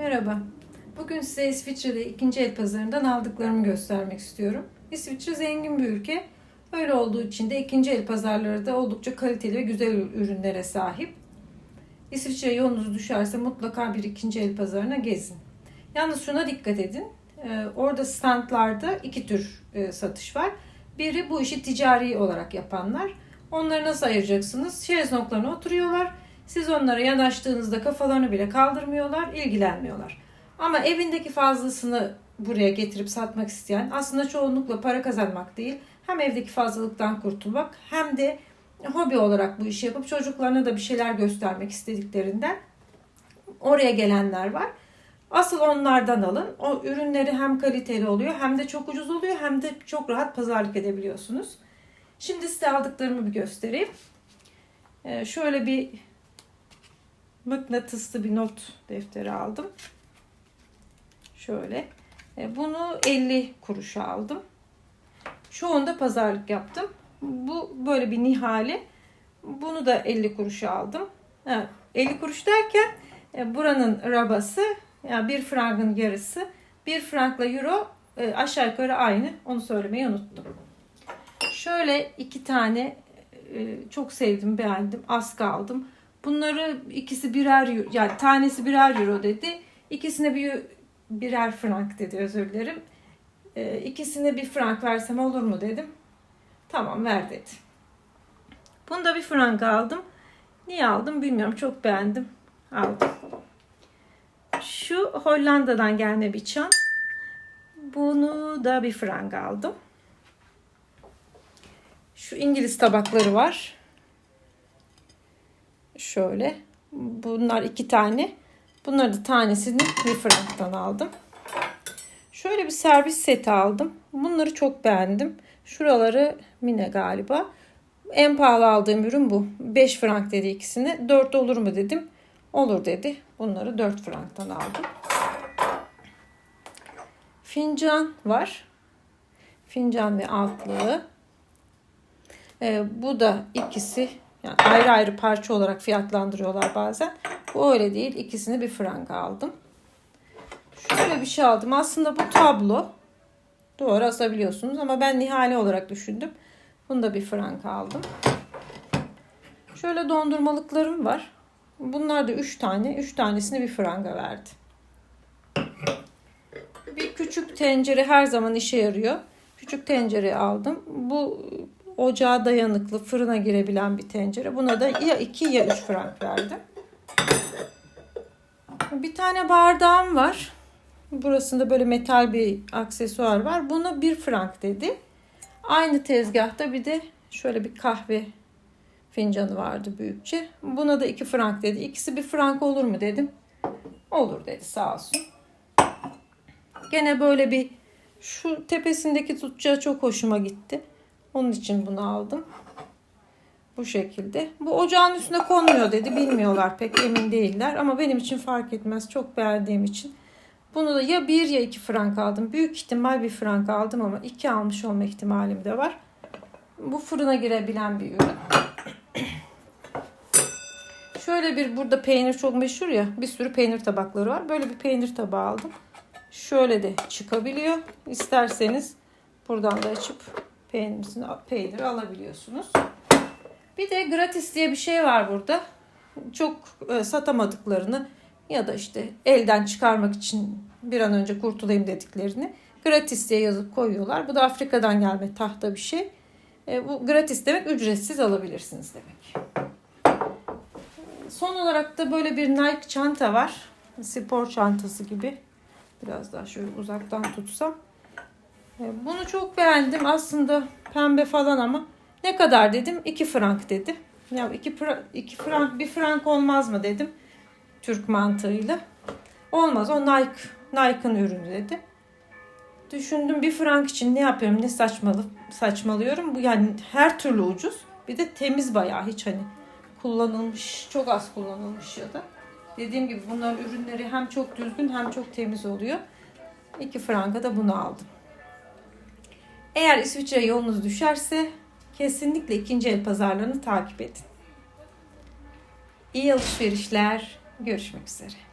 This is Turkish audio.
Merhaba. Bugün size İsviçre'de ikinci el pazarından aldıklarımı göstermek istiyorum. İsviçre zengin bir ülke. Öyle olduğu için de ikinci el pazarları da oldukça kaliteli ve güzel ürünlere sahip. İsviçre'ye yolunuz düşerse mutlaka bir ikinci el pazarına gezin. Yalnız şuna dikkat edin. Ee, Orada standlarda iki tür e, satış var. Biri bu işi ticari olarak yapanlar. Onları nasıl ayıracaksınız? Şezlonglarına oturuyorlar. Siz onlara yanaştığınızda kafalarını bile kaldırmıyorlar, ilgilenmiyorlar. Ama evindeki fazlasını buraya getirip satmak isteyen aslında çoğunlukla para kazanmak değil, hem evdeki fazlalıktan kurtulmak hem de hobi olarak bu işi yapıp çocuklarına da bir şeyler göstermek istediklerinden oraya gelenler var. Asıl onlardan alın. O ürünleri hem kaliteli oluyor hem de çok ucuz oluyor hem de çok rahat pazarlık edebiliyorsunuz. Şimdi size aldıklarımı bir göstereyim. Ee, şöyle bir mıknatıslı bir not defteri aldım. Şöyle. E, Bunu 50 kuruşa aldım. Çoğunda pazarlık yaptım. Bu böyle bir nihale. Bunu da 50 kuruşa aldım. Ha, 50 kuruş derken e, buranın rabası yani bir frangın yarısı. Bir frankla euro e, aşağı yukarı aynı. Onu söylemeyi unuttum. Şöyle iki tane çok sevdim, beğendim. Askı aldım. Bunları ikisi birer yani tanesi birer euro dedi. İkisine bir birer frank dedi özür dilerim. E, ikisine bir frank versem olur mu dedim. Tamam ver dedi. Bunu da bir frank aldım. Niye aldım bilmiyorum. Çok beğendim. Aldım. Şu Hollanda'dan gelme bir çan. Bunu da bir frank aldım. Şu İngiliz tabakları var. Şöyle. Bunlar iki tane. Bunları da tanesini franktan aldım. Şöyle bir servis seti aldım. Bunları çok beğendim. Şuraları Mine galiba. En pahalı aldığım ürün bu. 5 frank dedi ikisini. 4 olur mu dedim. Olur dedi. Bunları 4 franktan aldım. Fincan var. Fincan ve altlığı. Ee, bu da ikisi yani ayrı ayrı parça olarak fiyatlandırıyorlar bazen. Bu öyle değil. İkisini bir frank aldım. Şöyle bir şey aldım. Aslında bu tablo. Doğru asabiliyorsunuz ama ben nihale olarak düşündüm. Bunu da bir frank aldım. Şöyle dondurmalıklarım var. Bunlar da 3 tane. 3 tanesini bir franga verdi. Bir küçük tencere her zaman işe yarıyor. Küçük tencere aldım. Bu ocağa dayanıklı, fırına girebilen bir tencere. Buna da ya 2 ya 3 frank verdim. Bir tane bardağım var. Burasında böyle metal bir aksesuar var. Buna 1 frank dedi. Aynı tezgahta bir de şöyle bir kahve fincanı vardı büyükçe. Buna da 2 frank dedi. İkisi bir frank olur mu dedim. Olur dedi sağ olsun. Gene böyle bir şu tepesindeki tutacağı çok hoşuma gitti. Onun için bunu aldım. Bu şekilde. Bu ocağın üstüne konmuyor dedi. Bilmiyorlar pek emin değiller. Ama benim için fark etmez. Çok beğendiğim için. Bunu da ya 1 ya 2 frank aldım. Büyük ihtimal bir frank aldım ama 2 almış olma ihtimalim de var. Bu fırına girebilen bir ürün. Şöyle bir burada peynir çok meşhur ya. Bir sürü peynir tabakları var. Böyle bir peynir tabağı aldım. Şöyle de çıkabiliyor. İsterseniz buradan da açıp peynirini, peyniri alabiliyorsunuz. Bir de gratis diye bir şey var burada. Çok e, satamadıklarını ya da işte elden çıkarmak için bir an önce kurtulayım dediklerini gratis diye yazıp koyuyorlar. Bu da Afrika'dan gelme tahta bir şey. E, bu gratis demek ücretsiz alabilirsiniz demek. Son olarak da böyle bir Nike çanta var. Spor çantası gibi. Biraz daha şöyle uzaktan tutsam. E, Bunu çok beğendim. Aslında pembe falan ama ne kadar dedim? 2 frank dedi. Ya 2 2 frank 1 frank olmaz mı dedim. Türk mantığıyla. Olmaz o Nike Nike'ın ürünü dedi. Düşündüm bir frank için ne yapıyorum ne saçmalı saçmalıyorum. Bu yani her türlü ucuz. Bir de temiz bayağı hiç hani kullanılmış çok az kullanılmış ya da. Dediğim gibi bunların ürünleri hem çok düzgün hem çok temiz oluyor. 2 franka da bunu aldım. Eğer İsviçre yolunuz düşerse kesinlikle ikinci el pazarlarını takip edin. İyi alışverişler. Görüşmek üzere.